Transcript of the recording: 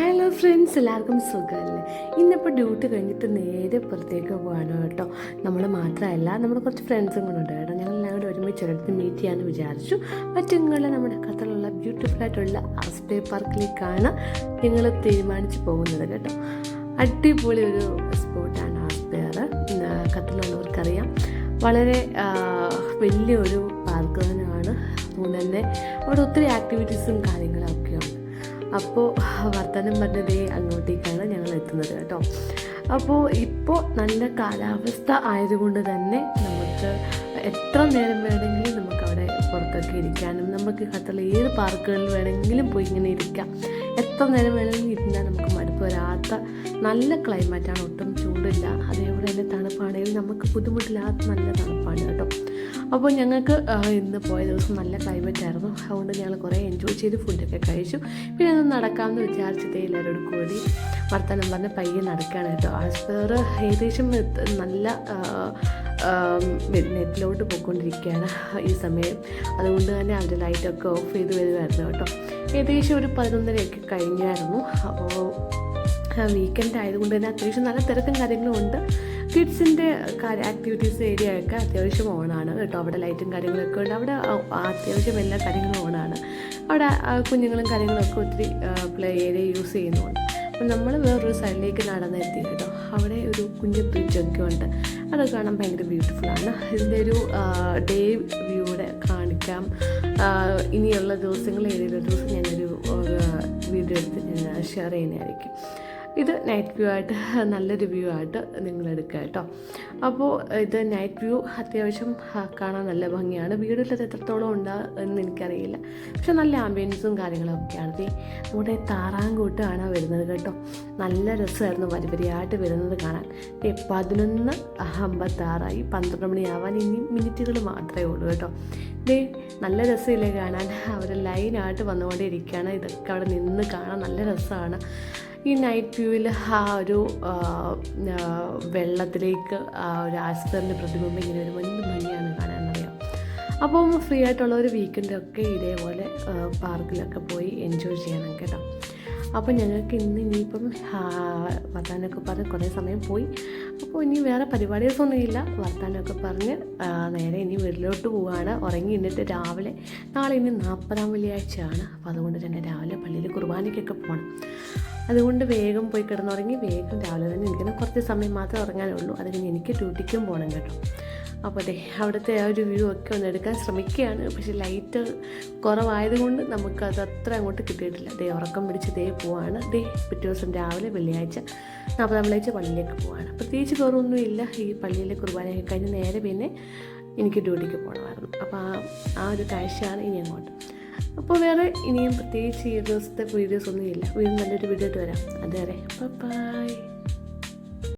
Hello friends എല്ലാവർക്കും സുഖമല്ലേ ഇന്നിപ്പോൾ ഡ്യൂട്ടി കഴിഞ്ഞിട്ട് നേരെ പുറത്തേക്ക് പോവാണ് കേട്ടോ. നമ്മൾ മാത്രമല്ല നമ്മുടെ കുറച്ച് ഫ്രണ്ട്സും കൂടെ ഉണ്ട് കേട്ടോ. ഞങ്ങൾ എല്ലാവരും ഒരുമിച്ച് ഒരിടത്ത് മീറ്റ് ചെയ്യാമെന്ന് വിചാരിച്ചു. മറ്റുങ്ങൾ നമ്മുടെ കഥകളുള്ള ബ്യൂട്ടിഫുൾ ആയിട്ടുള്ള ആസ്പേ പാർക്കിലേക്കാണ് ഞങ്ങൾ തീരുമാനിച്ച് പോകുന്നത് കേട്ടോ. അടിപൊളി ഒരു സ്പോട്ടാണ് ആസ്പെയർ ഖത്തറിലുള്ളവർക്കറിയാം. വളരെ വലിയൊരു പാർക്ക് തന്നെയാണ്. അതുകൊണ്ട് തന്നെ അവിടെ ഒത്തിരി ആക്ടിവിറ്റീസും കാര്യങ്ങളൊക്കെ ഉണ്ട് അപ്പോൾ വർത്തമാനം പറഞ്ഞതേ അങ്ങോട്ടേക്കാണ് ഞങ്ങൾ എത്തുന്നത് കേട്ടോ. അപ്പോൾ ഇപ്പോൾ നല്ല കാലാവസ്ഥ ആയതുകൊണ്ട് തന്നെ നമുക്ക് എത്ര നേരം വേണമെങ്കിലും നമുക്ക് അവിടെ പുറത്തൊക്കെ ഇരിക്കാനും നമുക്ക് ഖത്തറിലെ ഏത് പാർക്കുകളിൽ വേണമെങ്കിലും പോയി ഇങ്ങനെ ഇരിക്കാം. എത്ര നേരം വേണമെങ്കിലും ഇരുന്നാൽ നമുക്ക് മടുപ്പ് വരാത്ത നല്ല ക്ലൈമറ്റാണ് ഒട്ടും ചൂടില്ല. അതേപോലെ തന്നെ തണുപ്പാണെങ്കിലും നമുക്ക് ബുദ്ധിമുട്ടില്ലാത്ത നല്ല തണുപ്പാണ് കേട്ടോ. അപ്പോൾ ഞങ്ങൾക്ക് ഇന്ന് പോയ ദിവസം നല്ല ക്ലൈമറ്റ് ആയിരുന്നു. അതുകൊണ്ട് ഞങ്ങൾ കുറേ എൻജോയ് ചെയ്ത് ഫുഡൊക്കെ കഴിച്ചു. പിന്നെ അത് നടക്കാമെന്ന് വിചാരിച്ചിട്ടേ എല്ലാവരോടും കൂടി വർത്തമാനം പറഞ്ഞ് പയ്യെ നടക്കുകയാണ് കേട്ടോ. ആസ്പെയർ ഏകദേശം നല്ല നെറ്റിലോട്ട് പോയിക്കൊണ്ടിരിക്കുകയാണ് ഈ സമയം. അതുകൊണ്ട് തന്നെ അവർ ലൈറ്റൊക്കെ ഓഫ് ചെയ്ത് വരുമായിരുന്നു കേട്ടോ. ഏകദേശം ഒരു പതിനൊന്നരയൊക്കെ കഴിഞ്ഞായിരുന്നു. അപ്പോൾ വീക്കെൻഡ് ആയതുകൊണ്ട് തന്നെ അത്യാവശ്യം നല്ല തിരക്കും കാര്യങ്ങളും ഉണ്ട്. കിഡ്സിന്റെ ആക്ടിവിറ്റീസ് ഏരിയ ഒക്കെ അത്യാവശ്യം ഓണാണ് കേട്ടോ. അവിടെ ലൈറ്റും കാര്യങ്ങളൊക്കെ ഉണ്ട്. അവിടെ അത്യാവശ്യം എല്ലാ കാര്യങ്ങളും ഓണാണ് അവിടെ കുഞ്ഞുങ്ങളും കാര്യങ്ങളൊക്കെ ഒത്തിരി പ്ലേ ഏരിയ യൂസ് ചെയ്യുന്നുണ്ട്. അപ്പം നമ്മൾ വേറൊരു സൈഡിലേക്ക് നടന്നെത്തി കേട്ടോ. അവിടെ ഒരു കുഞ്ഞു ബ്രിഡ്ജൊക്കെ ഉണ്ട്. അത് കാണാൻ ഭയങ്കര ബ്യൂട്ടിഫുൾ ആണ്. ഇതിന്റെ ഒരു ഡേ വ്യൂടെ ആ, ഇനിയുള്ള ദിവസങ്ങളിൽ ഏതെങ്കിലും ദിവസം ഞാനൊരു വീഡിയോ എടുത്ത് ഞാൻ ഷെയർ ചെയ്യുന്നതായിരിക്കും. ഇത് നൈറ്റ് വ്യൂ ആയിട്ട് നല്ലൊരു വ്യൂ ആയിട്ട് നിങ്ങൾ എടുക്കുക കേട്ടോ. അപ്പോൾ ഇത് നൈറ്റ് വ്യൂ അത്യാവശ്യം കാണാൻ നല്ല ഭംഗിയാണ്. വീടുള്ളത് എത്രത്തോളം ഉണ്ടോ എന്ന് എനിക്കറിയില്ല. പക്ഷെ നല്ല ആംബിയൻസും കാര്യങ്ങളൊക്കെയാണ്. ഈ നമ്മുടെ താറാങ്കൂട്ടാണ് വരുന്നത് കേട്ടോ. നല്ല രസമായിരുന്നു വരിപരിയായിട്ട് വരുന്നത് കാണാൻ. പതിനൊന്ന് അമ്പത്താറായി പന്ത്രണ്ട് മണിയാവാൻ ഇനി മിനിറ്റുകൾ മാത്രമേ ഉള്ളൂ കേട്ടോ. ദേ നല്ല രസമില്ലേ കാണാൻ. അവർ ലൈനായിട്ട് വന്നുകൊണ്ടേ ഇരിക്കുകയാണ് ഇതൊക്കെ അവിടെ നിന്ന് കാണാൻ നല്ല രസമാണ്. ഈ നൈറ്റ് വ്യൂവിൽ ആ ഒരു വെള്ളത്തിലേക്ക് ആ ഒരു ആസ്തറിന്റെ പ്രതിബിംബം ഇങ്ങനെ വരുമ്പോൾ എന്ത് ഭംഗിയാണ് കാണാനറിയാം അപ്പം ഫ്രീ ആയിട്ടുള്ള ഒരു വീക്കെൻഡൊക്കെ ഇതേപോലെ പാർക്കിലൊക്കെ പോയി എൻജോയ് ചെയ്യണം കേട്ടോ. അപ്പോൾ ഞങ്ങൾക്ക് ഇന്ന് ഇനിയിപ്പം വർത്താനമൊക്കെ പറഞ്ഞ് കുറേ സമയം പോയി. അപ്പോൾ ഇനി വേറെ പരിപാടികൾക്കൊന്നുമില്ല വർത്താനമൊക്കെ പറഞ്ഞ് നേരെ ഇനി വീട്ടിലോട്ട് പോവുകയാണ് ഉറങ്ങി ഇന്നിട്ട് രാവിലെ നാളെ ഇനി നാൽപ്പതാം വെള്ളിയാഴ്ചയാണ്. അപ്പോൾ അതുകൊണ്ട് തന്നെ രാവിലെ പള്ളിയിൽ കുർബാനയ്ക്കൊക്കെ പോകണം അതുകൊണ്ട് വേഗം പോയി കിടന്നുറങ്ങി വേഗം രാവിലെ തന്നെ എനിക്കിന് കുറച്ച് സമയം മാത്രമേ ഉറങ്ങാനുള്ളൂ. അത് കഴിഞ്ഞ് എനിക്ക് ഡ്യൂട്ടിക്കും പോകണം കേട്ടോ. അപ്പോൾ അതെ അവിടുത്തെ ആ ഒരു വ്യൂ ഒക്കെ ഒന്ന് എടുക്കാൻ ശ്രമിക്കുകയാണ്. പക്ഷേ ലൈറ്റ് കുറവായതുകൊണ്ട് നമുക്കത് അത്ര അങ്ങോട്ട് കിട്ടിയിട്ടില്ല. ദേ ഉറക്കം പിടിച്ച് ദേ പോവാണ്. ദേ പിറ്റേ ദിവസം രാവിലെ വെള്ളിയാഴ്ച നാൽപ്പതാം വെള്ളിയാഴ്ച പള്ളിയിലേക്ക് പോവാണ്. പ്രത്യേകിച്ച് കുറവൊന്നുമില്ല ഈ പള്ളിയിലെ കുർബാനയൊക്കെ കഴിഞ്ഞ് നേരെ പിന്നെ എനിക്ക് ഡ്യൂട്ടിക്ക് പോകണമായിരുന്നു. അപ്പോൾ ആ ആ ഒരു കാഴ്ചയാണ് ഇനി അങ്ങോട്ട്. അപ്പോൾ വേറെ ഇനിയും പ്രത്യേകിച്ച് ഈ ദിവസത്തെ വീഡിയോസ് ഒന്നുമില്ല. വീണ്ടും നല്ലൊരു വീഡിയോ ആയിട്ട് വരാം. അതുവരെ ബൈ